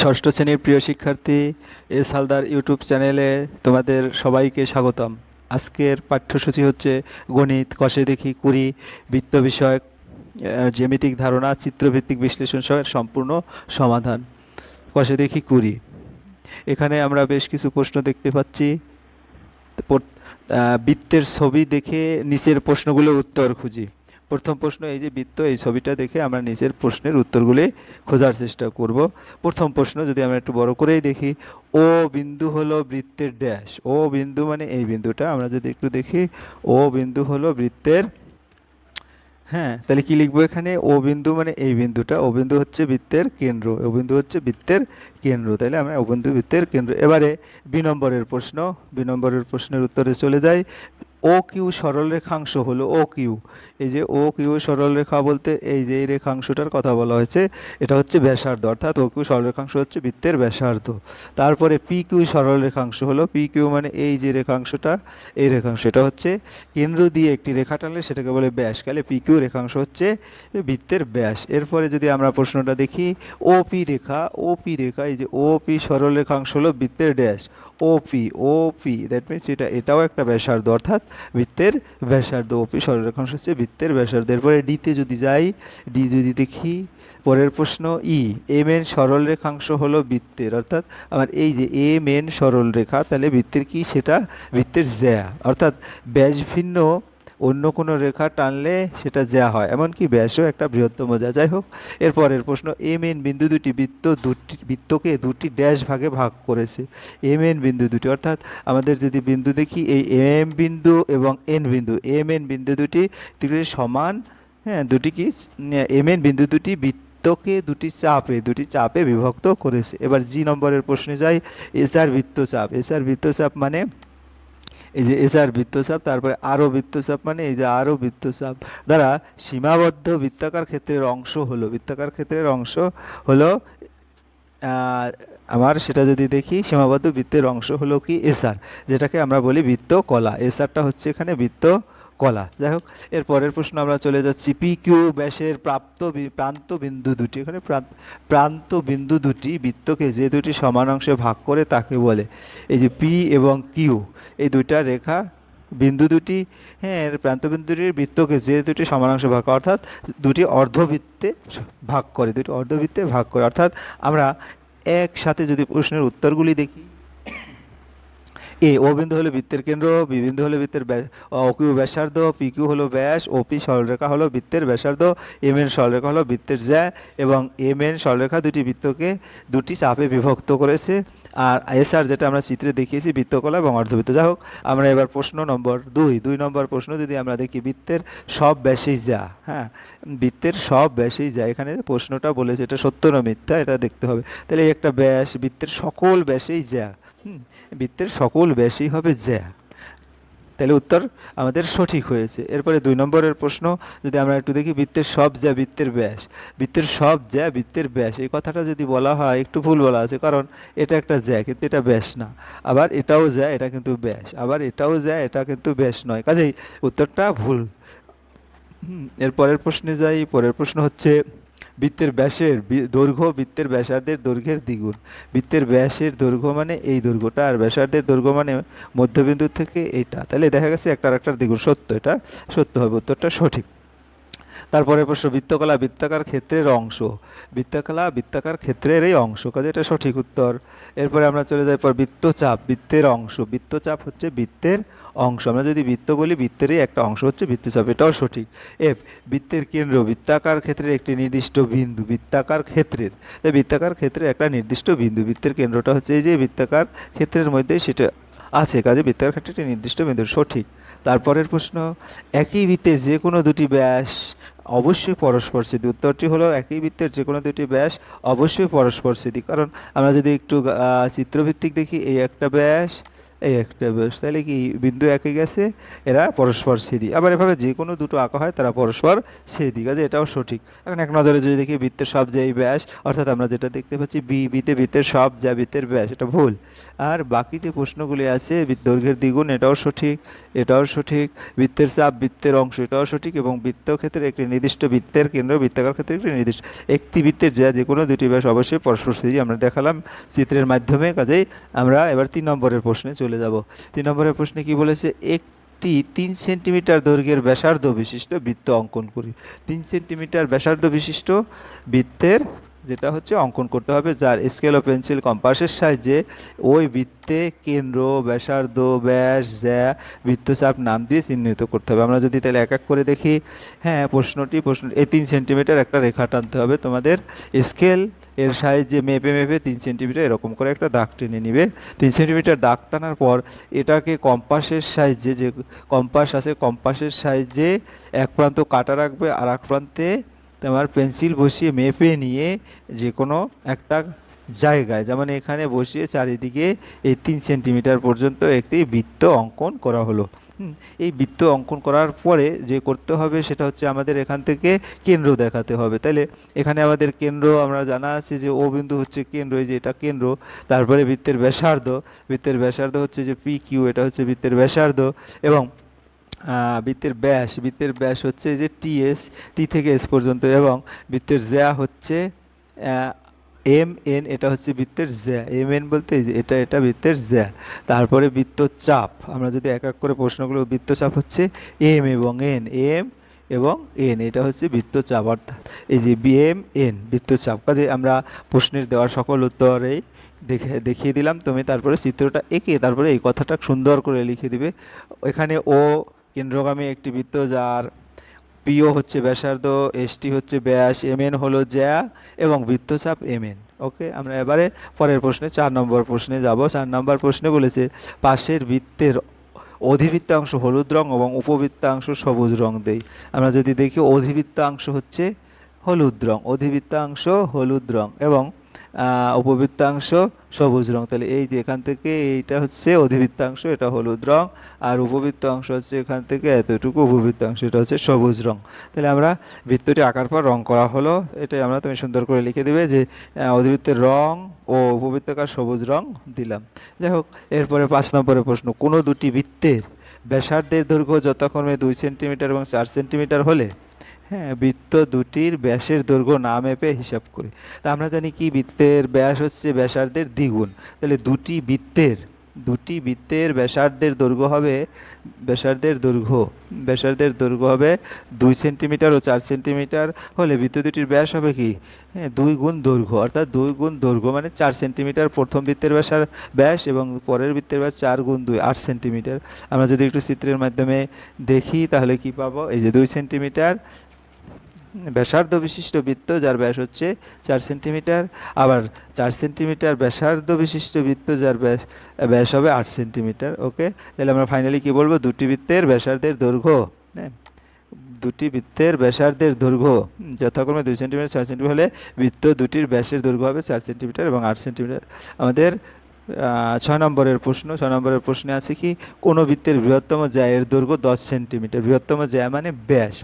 ষষ্ঠ শ্রেণির প্রিয় শিক্ষার্থী এস হালদার ইউটিউব চ্যানেলে তোমাদের সবাইকে স্বাগতম। আজকের পাঠ্যসূচি হচ্ছে গণিত, কষে দেখি, কুড়ি, বৃত্ত বিষয়ক জ্যামিতিক ধারণা, চিত্রভিত্তিক বিশ্লেষণ সহ সম্পূর্ণ সমাধান। কষে দেখি, কুড়ি। এখানে আমরা বেশ কিছু প্রশ্ন দেখতে পাচ্ছি। বৃত্তের ছবি দেখে নিচের প্রশ্নগুলোর উত্তর খুঁজি। প্রথম প্রশ্ন এই যে বৃত্ত, এই ছবিটা দেখে আমরা নিচের প্রশ্নের উত্তরগুলি খোঁজার চেষ্টা করব। প্রথম প্রশ্ন যদি আমরা একটু বড় করেই দেখি, ও বিন্দু হলো বৃত্তের ড্যাশ। ও বিন্দু মানে এই বিন্দুটা। আমরা যদি একটু দেখি, ও বিন্দু হলো বৃত্তের হ্যাঁ তাহলে কি লিখব এখানে? ও বিন্দু মানে এই বিন্দুটা। ও বিন্দু হচ্ছে বৃত্তের কেন্দ্র। ও বিন্দু হচ্ছে বৃত্তের কেন্দ্র। তাহলে আমরা ও বিন্দু বৃত্তের কেন্দ্র। এবারে বি নম্বরের প্রশ্ন। বি নম্বরের প্রশ্নের উত্তরে চলে যাই। ও কিউ সরলরেখাংশ হলো ও কিউ এই যে ও কিউ সরলরেখা বলতে এই যে এই রেখাংশটার কথা বলা হয়েছে, এটা হচ্ছে ব্যাসার্ধ, অর্থাৎ ও কিউ সরলরেখাংশ হচ্ছে বৃত্তের ব্যাসার্ধ। তারপরে পি কিউ সরলরেখাংশ হলো পি কিউ মানে এই যে রেখাংশটা, এই রেখাংশ এটা হচ্ছে কেন্দ্র দিয়ে একটি রেখা টানলে সেটাকে বলে ব্যাস, তাহলে পি কিউ রেখাংশ হচ্ছে বৃত্তের ব্যাস। এরপরে যদি আমরা প্রশ্নটা দেখি ও পি রেখা ও পি রেখা, এই যে ও পি সরলরেখাংশ হলো বৃত্তের dash. OP OP that means এটা, এটাও একটা ব্যাসার্ধ, অর্থাৎ বৃত্তের ব্যাসার্ধ ওপি সরলরেখাংশ হচ্ছে বৃত্তের ব্যাসার্ধ। এরপরে ডিতে যদি যাই ডি যদি দেখি, পরের প্রশ্ন ই এম এন সরলরেখাংশ হলো বৃত্তের, অর্থাৎ আমার এই যে এম এন সরলরেখা তাহলে বৃত্তের কি? সেটা বৃত্তের জ্যা অর্থাৎ ব্যাস ভিন্ন অন্য কোনো রেখা টানলে সেটা জ্যা হয়। এমনকি ব্যাসও একটা বৃহত্তম যা যাই হোক এরপরের প্রশ্ন এম এন বিন্দু দুটি বৃত্ত দুটি বৃত্তকে দুটি ড্যাশ ভাগে ভাগ করেছে। এম এন বিন্দু দুটি। অর্থাৎ আমাদের যদি বিন্দু দেখি, এই এম বিন্দু এবং এন বিন্দু এম এন বিন্দু দুটি দুটি সমান হ্যাঁ দুটি কি? এম এন বিন্দু দুটি বৃত্ত বৃত্তকে দুটি চাপে দুটি চাপে বিভক্ত করেছে। এবার জি নম্বরের প্রশ্নে যাই এসআর বৃত্তচাপ। এসআর বৃত্তচাপ মানে এই যে এসআর বৃত্তচাপ, তারপরে আরও বৃত্তচাপ মানে এই যে আরও বৃত্তচাপ। দ্বারা সীমাবদ্ধ বৃত্তাকার ক্ষেত্রের অংশ হলো, বৃত্তাকার ক্ষেত্রের অংশ হলো আমার সেটা যদি দেখি, সীমাবদ্ধ বৃত্তের অংশ হলো কি? এসআর যেটাকে আমরা বলি বৃত্ত কলা এসআরটা হচ্ছে এখানে বৃত্ত কলা। যাই হোক এর পরের প্রশ্ন আমরা চলে যাচ্ছি। পি কিউ ব্যাসের প্রাপ্ত প্রান্ত বিন্দু দুটি। এখানে প্রান্ত- প্রান্ত বিন্দু দুটি বৃত্তকে যে দুটি সমান অংশে ভাগ করে তাকে বলে। এই যে পি এবং কিউ এই দুইটা রেখা বিন্দু দুটি হ্যাঁ এর প্রান্তবিন্দু দুটির বৃত্তকে যে দুটি সমানাংশ ভাগ করে, অর্থাৎ দুটি অর্ধবৃত্তে ভাগ করে দুটি অর্ধবৃত্তে ভাগ করে। অর্থাৎ আমরা একসাথে যদি প্রশ্নের উত্তরগুলি দেখি এ, ও বিন্দু হলো বৃত্তের কেন্দ্র, বি বিন্দু হলো বৃত্তের ব্যাস ও কিউ ব্যাসার্ধ, পি, কিউ হলো ব্যাস, ও, পি সরলরেখা হলো বৃত্তের ব্যাসার্ধ, এম এন সরলরেখা হলো বৃত্তের জ্যা এবং এম এন সরলরেখা দুটি বৃত্তকে দুটি চাপে বিভক্ত করেছে। আর এসআর যেটা আমরা চিত্রে দেখিয়েছি, বৃত্তকলা এবং অর্ধবৃত্ত। যাই হোক, আমরা এবার প্রশ্ন নম্বর দুই। দুই নম্বর প্রশ্ন যদি আমরা দেখি, বৃত্তের সব ব্যাসেই যা হ্যাঁ বৃত্তের সব ব্যাসেই যা এখানে প্রশ্নটা বলেছে, এটা সত্য না মিথ্যা, এটা দেখতে হবে। তাহলে একটা ব্যাস, বৃত্তের সকল ব্যাসেই যা বৃত্তের সকল ব্যাসই হবে জ্যা। তাহলে উত্তর আমাদের সঠিক হয়েছে। এরপরে দুই নম্বরের প্রশ্ন, যদি আমরা একটু দেখি, বৃত্তের সব যা বৃত্তের ব্যাস। বৃত্তের সব যা বৃত্তের ব্যাস। এই কথাটা যদি বলা হয়, একটু ভুল বলা আছে, কারণ এটা একটা জ্যা, কিন্তু এটা ব্যাস না। আবার এটাও যা এটা কিন্তু ব্যাস। আবার এটাও যা এটা কিন্তু ব্যাস নয়। কাজেই উত্তরটা ভুল। এর পরের প্রশ্নে যাই, পরের প্রশ্ন হচ্ছে বৃত্তের ব্যাসের দৈর্ঘ্য বৃত্তের ব্যাসার্ধের দৈর্ঘ্যের দ্বিগুণ। বৃত্তের ব্যাসের দৈর্ঘ্য মানে এই দৈর্ঘ্যটা, আর ব্যাসার্ধের দৈর্ঘ্য মানে মধ্যবিন্দু থেকে এইটা। তাহলে দেখা গেছে একটা আর একটার দ্বিগুণ। সত্য এটা? সত্য হবে উত্তরটা সঠিক। তারপরে প্রশ্ন, বৃত্তকলা বৃত্তাকার ক্ষেত্রের অংশ। বৃত্তকলা বৃত্তাকার ক্ষেত্রের এই অংশ। কাজে এটা সঠিক উত্তর। এরপরে আমরা চলে যাই পর বৃত্তচাপ, বৃত্তের অংশ। বৃত্তচাপ হচ্ছে বৃত্তের অংশ। আমরা যদি বৃত্ত বলি, বৃত্তেরই একটা অংশ হচ্ছে বৃত্তচাপ। এটাও সঠিক। এফ বৃত্তের কেন্দ্র। বৃত্তাকার ক্ষেত্রের একটি নির্দিষ্ট বিন্দু, বৃত্তাকার ক্ষেত্রের। তাই বৃত্তাকার ক্ষেত্রের একটা নির্দিষ্ট বিন্দু, বৃত্তের কেন্দ্রটা হচ্ছে এই যে বৃত্তাকার ক্ষেত্রের মধ্যেই সেটা আছে। কাজে বৃত্তাকার ক্ষেত্রে একটি নির্দিষ্ট বিন্দু, সঠিক। তারপরের প্রশ্ন, একই বৃত্তের যে কোনো দুটি ব্যাস অবশ্যই পরস্পর সিদ্ধি। উত্তরটি হলো একই বৃত্তের যে কোনো দুটি ব্যাস অবশ্যই পরস্পর সিদ্ধি। কারণ আমরা যদি একটু চিত্রভিত্তিক দেখি, এই একটা ব্যাস এই একটা ব্যাস তাহলে কি বিন্দু একে গেছে? এরা পরস্পর ছেদি। আবার এভাবে যে কোনো দুটো আঁকা হয়, তারা পরস্পর ছেদি কাজে এটাও সঠিক। এখন এক নজরে যদি দেখি, বৃত্তের সব যে এই ব্যাস, অর্থাৎ আমরা যেটা দেখতে পাচ্ছি, বি বিতে বৃত্তের সব যা বৃত্তের ব্যাস, এটা ভুল। আর বাকি যে প্রশ্নগুলি আছে দৈর্ঘ্যের দ্বিগুণ, এটাও সঠিক এটাও সঠিক। বৃত্তের চাপ, বৃত্তের অংশ, এটাও সঠিক এবং বৃত্ত ক্ষেত্রে একটি নির্দিষ্ট বৃত্তের কেন্দ্র, বৃত্তাকার ক্ষেত্রে একটি নির্দিষ্ট। একটি বৃত্তের যা যে কোনো দুটি ব্যাস অবশ্যই পরস্পর স্থিতি আমরা দেখালাম চিত্রের মাধ্যমে। কাজেই আমরা এবার তিন নম্বরের প্রশ্নে চলে যাব। তিন নম্বরের প্রশ্নে কি বলেছে? একটি তিন সেন্টিমিটার দৈর্ঘ্যের ব্যাসার্ধ বিশিষ্ট বৃত্ত অঙ্কন করি। তিন সেন্টিমিটার ব্যাসার্ধ বিশিষ্ট বৃত্তের যেটা হচ্ছে অঙ্কন করতে হবে যার স্কেল ও পেন্সিল কম্পাসের সাহায্যে ওই বৃত্তে কেন্দ্র, ব্যাসার্ধ, ব্যাস, জ্যা, বৃত্তচাপ নাম দিয়ে চিহ্নিত করতে হবে। আমরা যদি তাহলে এক এক করে দেখি হ্যাঁ প্রশ্নটি, প্রশ্ন, এই তিন সেন্টিমিটার একটা রেখা টানতে হবে তোমাদের স্কেল এর সাহায্যে মেপে মেপে তিন সেন্টিমিটার এরকম করে একটা দাগ টেনে নিবে। তিন সেন্টিমিটার দাগ টানার পর এটাকে কম্পাসের সাহায্যে যে কম্পাস আছে কম্পাসের সাহায্যে এক প্রান্ত কাটা রাখবে আর এক প্রান্তে তোমার পেন্সিল বসিয়ে মেপে নিয়ে যে কোনো একটা জায়গায়, যেমন এখানে বসিয়ে চারিদিকে এই তিন সেন্টিমিটার পর্যন্ত একটি বৃত্ত অঙ্কন করা হলো। এই বৃত্ত অঙ্কন করার পরে যে করতে হবে সেটা হচ্ছে আমাদের এখান থেকে কেন্দ্র দেখাতে হবে। তাহলে এখানে আমাদের কেন্দ্র, আমরা জানা আছে যে ও বিন্দু হচ্ছে কেন্দ্র, এই যে এটা কেন্দ্র, তারপরে বৃত্তের ব্যাসার্ধ বৃত্তের ব্যাসার্ধ হচ্ছে যে পি কিউ এটা হচ্ছে বৃত্তের ব্যাসার্ধ এবং বৃত্তের ব্যাস। বৃত্তের ব্যাস হচ্ছে যে টিএস টি থেকে এস পর্যন্ত এবং বৃত্তের জ্যা হচ্ছে এম এন এটা হচ্ছে বৃত্তের জ্যা এম এন বলতে এটা এটা বৃত্তের জ্যা তারপরে বৃত্তচাপ আমরা যদি এক এক করে প্রশ্নগুলো বৃত্তচাপ হচ্ছে এম এবং এন এম এবং এন এটা হচ্ছে বৃত্তচাপ অর্থাৎ এই যে বি এম এন বৃত্তচাপ কাজে আমরা প্রশ্নের দেওয়ার সকল উত্তরেই দেখে, দেখিয়ে দিলাম। তুমি তারপরে চিত্রটা এঁকে তারপরে এই কথাটা সুন্দর করে লিখে দিবে। এখানে ও কেন্দ্রগামী একটি বৃত্ত যার পিও হচ্ছে ব্যাসার্ধ এসটি হচ্ছে ব্যাস, এম এন হলো জ্যা এবং বৃত্তচাপ এম এন। ওকে, আমরা এবারে পরের প্রশ্নে, চার নম্বর প্রশ্নে যাব। চার নম্বর প্রশ্নে বলেছে, পাশের বৃত্তের অধিবৃত্তাংশ হলুদ রং এবং উপবৃত্তাংশ সবুজ রং দেই। আমরা যদি দেখি, অধিবৃত্তাংশ হচ্ছে হলুদ রং, অধিবৃত্তাংশ হলুদ রং এবং উপবৃত্তাংশ সবুজ রং। তাহলে এই যে এখান থেকে এইটা হচ্ছে অধিবৃত্তাংশ, এটা হলুদ রং, আর উপবৃত্তাংশ হচ্ছে এখান থেকে এতটুকু উপবৃত্তাংশ, এটা হচ্ছে সবুজ রং। তাহলে আমরা বৃত্তটি আঁকার পর রং করা হলো, এটাই আমরা তুমি সুন্দর করে লিখে দেবে যে অধিবৃত্তের রং ও উপবৃত্তাকার সবুজ রং দিলাম। যাই হোক, এরপরে পাঁচ নম্বরের প্রশ্ন, কোনো দুটি বৃত্তের ব্যাসার্ধের দৈর্ঘ্য যথাক্রমে দুই সেন্টিমিটার এবং চার সেন্টিমিটার হলে হ্যাঁ বৃত্ত দুটির ব্যাসের দৈর্ঘ্য না মেপে হিসাব করি। তা আমরা জানি কি, বৃত্তের ব্যাস হচ্ছে ব্যাসার্ধের দ্বিগুণ। তাহলে দুটি বৃত্তের দুটি বৃত্তের ব্যাসার্ধের দৈর্ঘ্য হবে, ব্যাসার্ধের দৈর্ঘ্য ব্যাসার্ধের দৈর্ঘ্য হবে দুই সেন্টিমিটার ও চার সেন্টিমিটার। হলে বৃত্ত দুটির ব্যাস হবে কি? হ্যাঁ দুই গুণ দৈর্ঘ্য, অর্থাৎ দুই গুণ দৈর্ঘ্য মানে চার সেন্টিমিটার। প্রথম বৃত্তের ব্যাসার ব্যাস এবং পরের বৃত্তের ব্যাস চার গুণ দুই, আট সেন্টিমিটার। আমরা যদি একটু চিত্রের মাধ্যমে দেখি, তাহলে কি পাবো? এই যে দুই সেন্টিমিটার ব্যাসার্ধ বিশিষ্ট বৃত্ত, যার ব্যাস হচ্ছে চার সেন্টিমিটার। আবার চার সেন্টিমিটার ব্যাসার্ধ বিশিষ্ট বৃত্ত, যার ব্যাস ব্যাস হবে আট সেন্টিমিটার, ওকে? তাহলে আমরা ফাইনালি কি বলব? দুটি বৃত্তের ব্যাসার্ধের দৈর্ঘ্য হ্যাঁ? দুটি বৃত্তের ব্যাসার্ধের দৈর্ঘ্য যথাক্রমে দুই সেন্টিমিটার, চার সেন্টিমিটার হলে বৃত্ত দুটির ব্যাসের দৈর্ঘ্য হবে চার সেন্টিমিটার এবং আট সেন্টিমিটার। আমাদের ছয় নম্বরের প্রশ্ন, ছয় নম্বরের প্রশ্নে আছে কি? কোনো বৃত্তের বৃহত্তম জ্যায়ের দৈর্ঘ্য দশ সেন্টিমিটার, বৃহত্তম জ্যা মানে ব্যাস।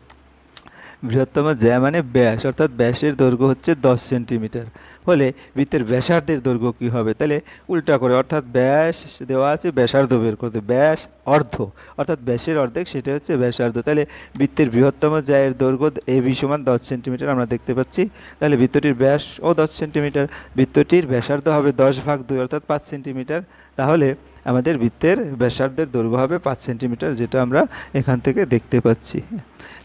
বৃহত্তম জ্যা মানে ব্যাস, অর্থাৎ ব্যাসের দৈর্ঘ্য হচ্ছে দশ সেন্টিমিটার। হলে বৃত্তের ব্যাসার্ধের দৈর্ঘ্য কী হবে? তাহলে উল্টা করে, অর্থাৎ ব্যাস দেওয়া আছে ব্যাসার্ধ বের করতে, ব্যাস অর্ধ। অর্থাৎ ব্যাসের অর্ধেক সেটা হচ্ছে ব্যাসার্ধ। তাহলে বৃত্তের বৃহত্তম জ্যায়ের দৈর্ঘ্য এ বি সমান দশ সেন্টিমিটার আমরা দেখতে পাচ্ছি। তাহলে বৃত্তটির ব্যাস ও দশ সেন্টিমিটার, বৃত্তটির ব্যাসার্ধ হবে দশ ভাগ দুই, অর্থাৎ পাঁচ সেন্টিমিটার। তাহলে আমাদের বৃত্তের ব্যাসার্ধের দৈর্ঘ্য হবে পাঁচ সেন্টিমিটার, যেটা আমরা এখান থেকে দেখতে পাচ্ছি।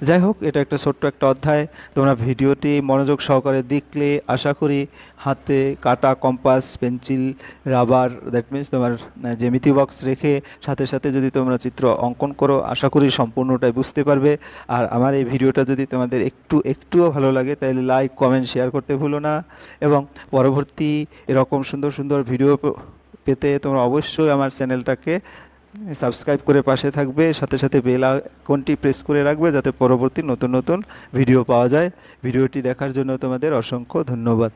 যাই হোক, এটা একটা ছোট্ট একটা অধ্যায়। তোমরা ভিডিওটি মনোযোগ সহকারে দেখলে আশা করি হাতে কাটা, compass, pencil, rubber that means তোমার জেমিতি বক্স রেখে সাথে সাথে যদি তোমরা চিত্র অঙ্কন করো, আশা করি সম্পূর্ণটাই বুঝতে পারবে। আর আমার এই ভিডিওটা যদি তোমাদের একটু, একটুও ভালো লাগে, তাহলে লাইক কমেন্ট শেয়ার করতে ভুলো না। এবং পরবর্তী এরকম সুন্দর সুন্দর ভিডিও পেতে তোমরা অবশ্যই আমার চ্যানেলটাকে সাবস্ক্রাইব করে পাশে থাকবে। সাথে সাথে বেল আইকনটি প্রেস করে রাখবে যাতে পরবর্তী নতুন নতুন ভিডিও পাওয়া যায়। ভিডিওটি দেখার জন্য তোমাদের অসংখ্য ধন্যবাদ।